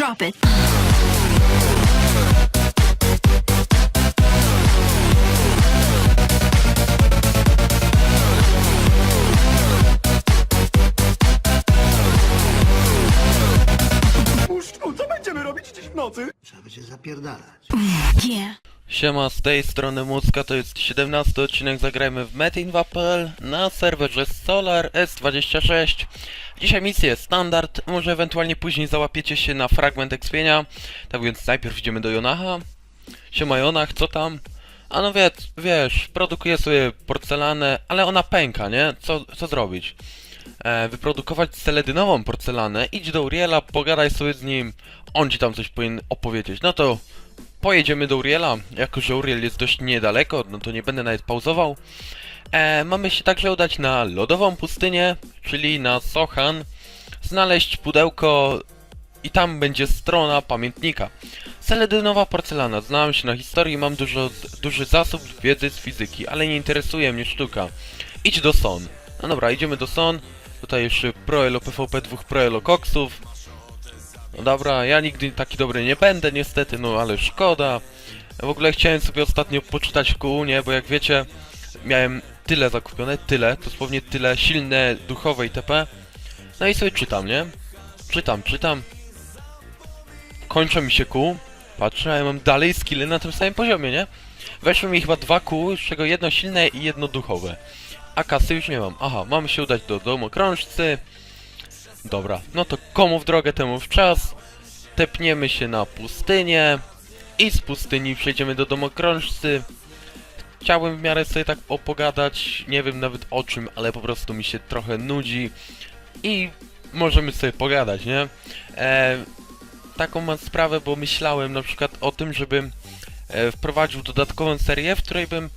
Drop it. Puszczu, co będziemy robić dziś w nocy? Trzeba będzie zapierdalać. Yeah. Siema, z tej strony Muska, to jest 17 odcinek, zagrajmy w Metinwapel na serwerze Solar S26. Dzisiaj misja standard, może ewentualnie później załapiecie się na fragment ekspienia. Tak więc najpierw idziemy do Jonacha. Siema Jonach, co tam? A no wiesz, wiesz, produkuje sobie porcelanę, ale ona pęka, nie? Co, co zrobić? E, wyprodukować seledynową porcelanę, idź do Uriela, pogadaj sobie z nim, on ci tam coś powinien opowiedzieć. No to pojedziemy do Uriela, jako że Uriel jest dość niedaleko, no to nie będę nawet pauzował. E, mamy się także udać na lodową pustynię, czyli na Sochan, znaleźć pudełko i tam będzie strona pamiętnika. Seledynowa porcelana, znałem się na historii, mam dużo, duży zasób wiedzy z fizyki, ale nie interesuje mnie sztuka. Idź do Son. No dobra, idziemy do Son. Tutaj jeszcze Proelo PvP, dwóch Proelo koksów. No dobra, ja nigdy taki dobry nie będę niestety, no ale szkoda. W ogóle chciałem sobie ostatnio poczytać kół, nie, bo jak wiecie, miałem tyle zakupione, tyle, dosłownie tyle, silne, duchowe itp. No i sobie czytam, nie? Czytam, czytam. Kończą mi się kół. Patrzę, ja mam dalej skille na tym samym poziomie, nie? Weszły mi chyba dwa kół, z czego jedno silne i jedno duchowe. A kasy już nie mam. Aha, mamy się udać do domokrążcy. Dobra, no to komu w drogę, temu w czas. Tepniemy się na pustynię. I z pustyni przejdziemy do domokrążcy. Chciałbym w miarę sobie tak opogadać, nie wiem nawet o czym, ale po prostu mi się trochę nudzi. I możemy sobie pogadać, nie? E, taką mam sprawę, bo myślałem na przykład o tym, żebym e, wprowadził dodatkową serię, w której bym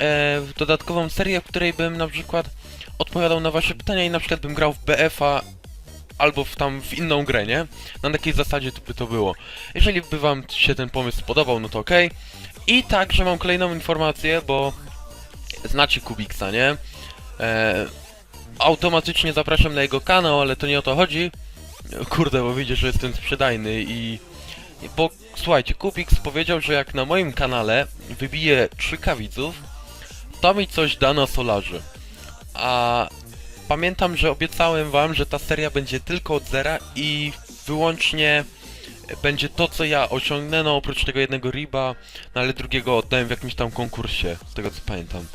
e, dodatkową serię, w której bym na przykład odpowiadał na wasze pytania i na przykład bym grał w BF-a albo w tam w inną grę, nie? Na takiej zasadzie to by to było. Jeżeli by wam się ten pomysł spodobał, no to okej. I także mam kolejną informację, bo znacie Kubiksa, nie? E, automatycznie zapraszam na jego kanał, ale to nie o to chodzi. Kurde, bo widzisz, że jestem sprzedajny i... Bo słuchajcie, Kubiks powiedział, że jak na moim kanale wybije 3k widzów, to mi coś da na solarze. A pamiętam, że obiecałem wam, że ta seria będzie tylko od zera i wyłącznie będzie to, co ja osiągnę, no oprócz tego jednego riba, no ale drugiego oddałem w jakimś tam konkursie, z tego co pamiętam.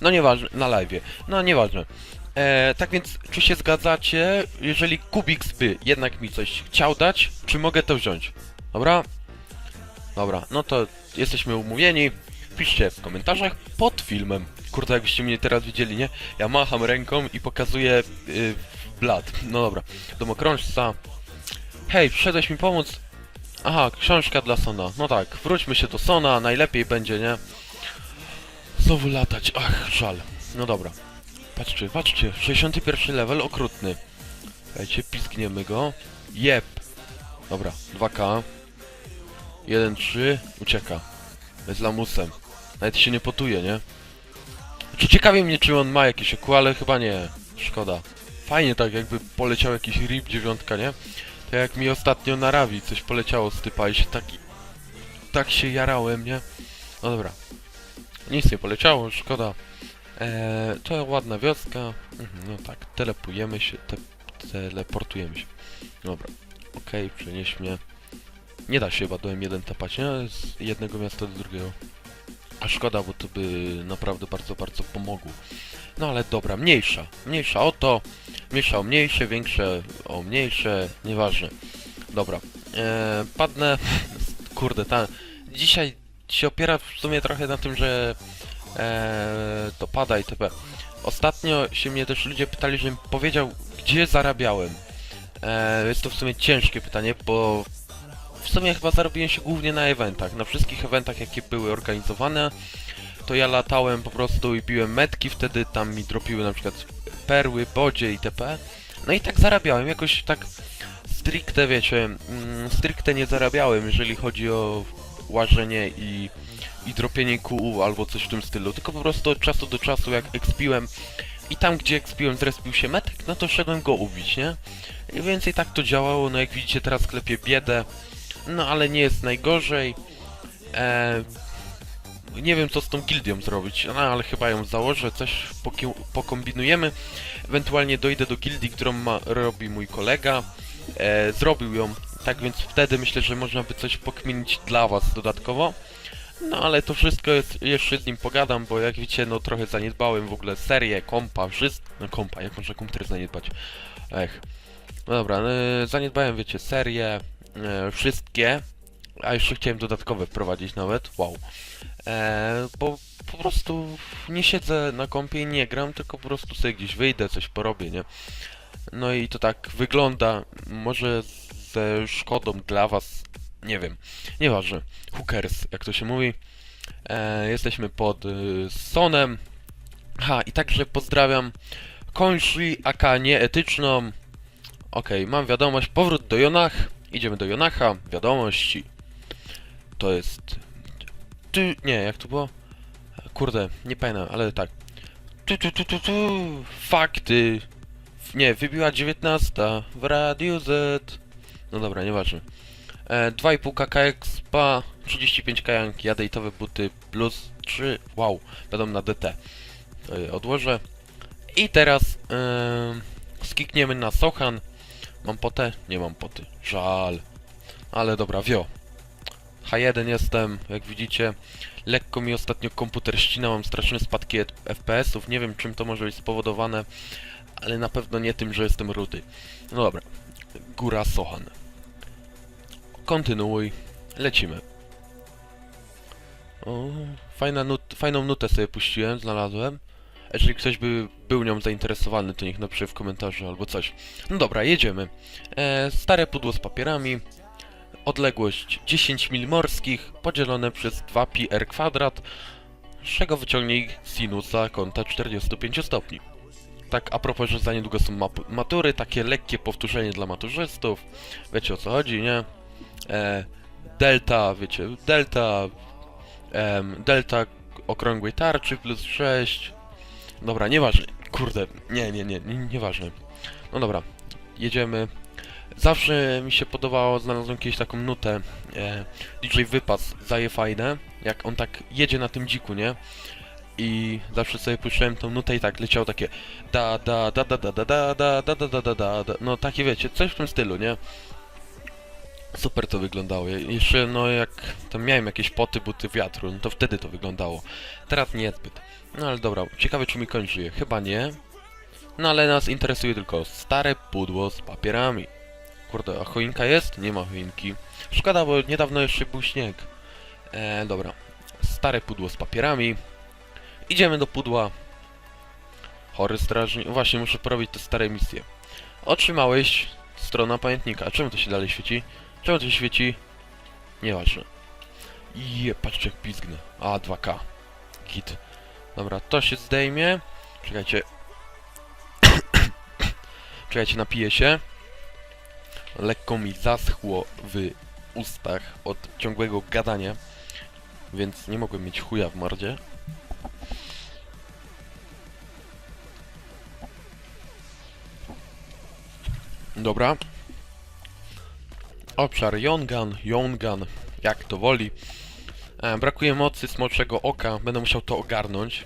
No nieważne, na live. No nieważne. E, tak więc, czy się zgadzacie, jeżeli Kubiks by jednak mi coś chciał dać, czy mogę to wziąć? Dobra? Dobra, no to jesteśmy umówieni. Piszcie w komentarzach pod filmem. Kurde, jakbyście mnie teraz widzieli, nie? Ja macham ręką i pokazuję yy, blat. No dobra. Domokrążca. Hej, przyszedłeś mi pomóc? Aha, książka dla Sona. No tak, wróćmy się do Sona, najlepiej będzie, nie? Znowu latać, ach, żal. No dobra. Patrzcie, patrzcie, 61 level, okrutny. Dajcie, pizgniemy go. Jep. Dobra, 2K. 1-3, ucieka. Jest lamusem. Nawet się nie potuje, nie? Czy ciekawi mnie, czy on ma jakieś eku, ale chyba nie. Szkoda. Fajnie tak, jakby poleciał jakiś RIP 9, nie? Tak jak mi ostatnio na Ravi coś poleciało z typa i się tak... Tak się jarałem, nie? No dobra. Nic nie poleciało, szkoda. Eee, to ładna wioska. Mhm, no tak, telepujemy się, te, teleportujemy się. Dobra. Okej, przenieś mnie. Nie da się chyba do M1 tapać, nie? Z jednego miasta do drugiego. A szkoda, bo to by naprawdę bardzo, bardzo pomogło. No ale dobra, mniejsza. Mniejsza o to, mniejsza o mniejsze, większe o mniejsze, nieważne. Dobra. Eee, padnę. Kurde, ta... Dzisiaj się opiera w sumie trochę na tym, że eee, to pada itp. Ostatnio się mnie też ludzie pytali, żebym powiedział, gdzie zarabiałem. Eee, jest to w sumie ciężkie pytanie, bo w sumie chyba zarobiłem się głównie na eventach. Na wszystkich eventach, jakie były organizowane, to ja latałem po prostu i biłem metki, wtedy tam mi dropiły na przykład perły, bodzie itp. No i tak zarabiałem, jakoś tak stricte, wiecie, mm, stricte nie zarabiałem, jeżeli chodzi o łażenie i, i dropienie kół albo coś w tym stylu, tylko po prostu od czasu do czasu jak expiłem i tam gdzie ekspiłem zrespił się metek, no to szedłem go ubić, nie? I więcej tak to działało, no jak widzicie teraz klepię biedę, no ale nie jest najgorzej. E, nie wiem co z tą gildią zrobić, no ale chyba ją założę, coś pokombinujemy. Ewentualnie dojdę do gildii, którą ma, robi mój kolega. E, zrobił ją, tak więc wtedy myślę, że można by coś pokminić dla was dodatkowo. No ale to wszystko jest, jeszcze z nim pogadam, bo jak widzicie, no trochę zaniedbałem w ogóle serię, kompa, wszystko. No kompa, jak można komputer zaniedbać? Ech. No dobra, e, zaniedbałem, wiecie, serię, e, wszystkie, a jeszcze chciałem dodatkowe wprowadzić nawet, wow. E, bo po prostu nie siedzę na kompie i nie gram, tylko po prostu sobie gdzieś wyjdę, coś porobię, nie? No i to tak wygląda, może ze szkodą dla was, nie wiem, nieważne, hookers, jak to się mówi. E, jesteśmy pod y, Sonem. Ha, i także pozdrawiam Konshi, AK nieetyczną. Okej, mam wiadomość, powrót do Jonach. Idziemy do Jonacha, wiadomości. To jest... Ty, nie, jak to było? Kurde, nie pamiętam, ale tak. Tu, tu, tu, tu, tu. Fakty. Nie, wybiła 19 w Radiu Z. No dobra, nieważne. E, 2,5 kk expa, 35 kajanki, jadejtowe buty plus 3. Wow, będą na DT. Je odłożę. I teraz e, skikniemy na Sochan. Mam potę? Nie mam poty. Żal. Ale dobra, wio. H1 jestem, jak widzicie. Lekko mi ostatnio komputer ścina, mam straszne spadki FPS-ów. Nie wiem czym to może być spowodowane, ale na pewno nie tym, że jestem rudy. No dobra. Góra Sochan. Kontynuuj. Lecimy. O, fajna nut, fajną nutę sobie puściłem, znalazłem. Jeżeli ktoś by był nią zainteresowany, to niech napisze w komentarzu albo coś. No dobra, jedziemy. E, stare pudło z papierami. Odległość 10 mil morskich podzielone przez 2pi r kwadrat, z czego wyciągnij sinusa kąta 45 stopni. Tak a propos, że za niedługo są matury, takie lekkie powtórzenie dla maturzystów. Wiecie o co chodzi, nie? E, delta, wiecie, delta, delta okrągłej tarczy plus 6. Dobra, nieważne. Kurde, nie, nie, nie, nie, nieważne. No dobra, jedziemy. Zawsze mi się podobało, znalazłem kiedyś taką nutę. E, DJ Wypas zaje fajne, jak on tak jedzie na tym dziku, nie? I zawsze sobie puszczałem tą nutę i tak leciało takie da da da da da da da da da da da da da da no takie wiecie, coś w tym stylu, nie? Super to wyglądało. Je- Jeszcze no jak tam miałem jakieś poty, buty wiatru, no to wtedy to wyglądało. Teraz niezbyt. No ale dobra, ciekawe czy mi koń żyje. Chyba nie. No ale nas interesuje tylko stare pudło z papierami. Kurde, a choinka jest? Nie ma choinki. Szkoda, bo niedawno jeszcze był śnieg. E, dobra. Stare pudło z papierami. Idziemy do pudła. Chory strażnik. Właśnie, muszę porobić te stare misje. Otrzymałeś strona pamiętnika. Czemu to się dalej świeci? Czemu to się świeci? Nieważne. Je, patrzcie jak pizgnę. A, 2K. Git. Dobra, to się zdejmie. Czekajcie. Czekajcie, napiję się. Lekko mi zaschło w ustach od ciągłego gadania. Więc nie mogłem mieć chuja w mordzie. Dobra. Obszar Jongan, Jongan, jak to woli. E, brakuje mocy smoczego oka, będę musiał to ogarnąć.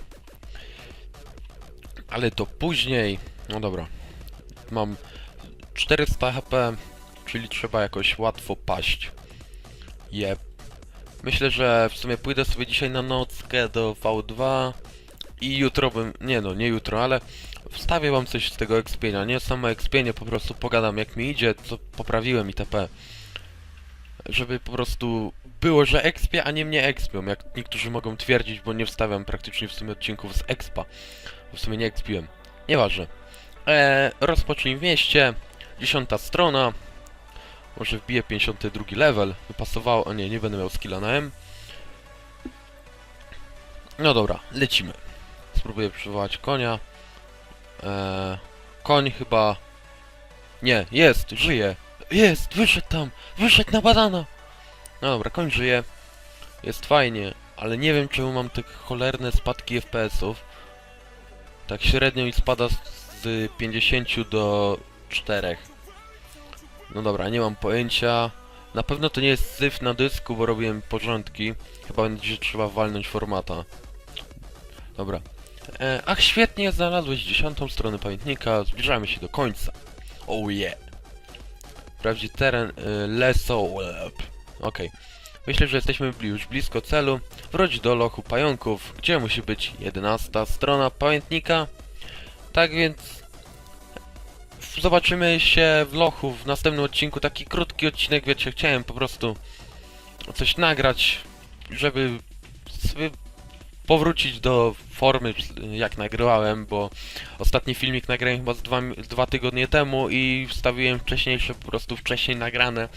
Ale to później. No dobra. Mam 400 HP, czyli trzeba jakoś łatwo paść. Jep. Myślę, że w sumie pójdę sobie dzisiaj na nockę do V2 i jutro bym, nie no, nie jutro, ale wstawię wam coś z tego ekspienia, nie samo ekspienie, po prostu pogadam jak mi idzie, co poprawiłem itp. Żeby po prostu było, że ekspię, a nie mnie ekspią, jak niektórzy mogą twierdzić, bo nie wstawiam praktycznie w sumie odcinków z expa. W sumie nie ekspiłem. Nieważne. Eee, rozpocznij w mieście. Dziesiąta strona. Może wbiję 52 level. By pasowało. O nie, nie będę miał skilla na M. No dobra, lecimy. Spróbuję przywołać konia. Eee, koń chyba... Nie, jest, żyje. Jest, wyszedł tam. Wyszedł na banana. No dobra, koń żyje. Jest fajnie, ale nie wiem czemu mam te cholerne spadki FPS-ów. Tak średnio mi spada z 50 do 4. No dobra, nie mam pojęcia. Na pewno to nie jest syf na dysku, bo robiłem porządki. Chyba będzie trzeba walnąć formata. Dobra. E, ach, świetnie, znalazłeś dziesiątą stronę pamiętnika. Zbliżamy się do końca. Oh yeah. Sprawdzi teren y, Lesołeb. Okej. Myślę, że jesteśmy już blisko celu. Wróć do lochu pająków, gdzie musi być 11 strona pamiętnika. Tak więc zobaczymy się w lochu w następnym odcinku. Taki krótki odcinek, wiecie, chciałem po prostu coś nagrać, żeby powrócić do formy, jak nagrywałem, bo ostatni filmik nagrałem chyba z dwa, dwa tygodnie temu i wstawiłem wcześniejsze, po prostu wcześniej nagrane.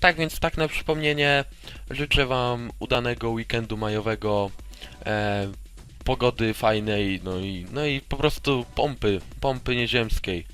Tak więc, tak na przypomnienie, życzę Wam udanego weekendu majowego, e, pogody fajnej, no i, no i po prostu pompy, pompy nieziemskiej.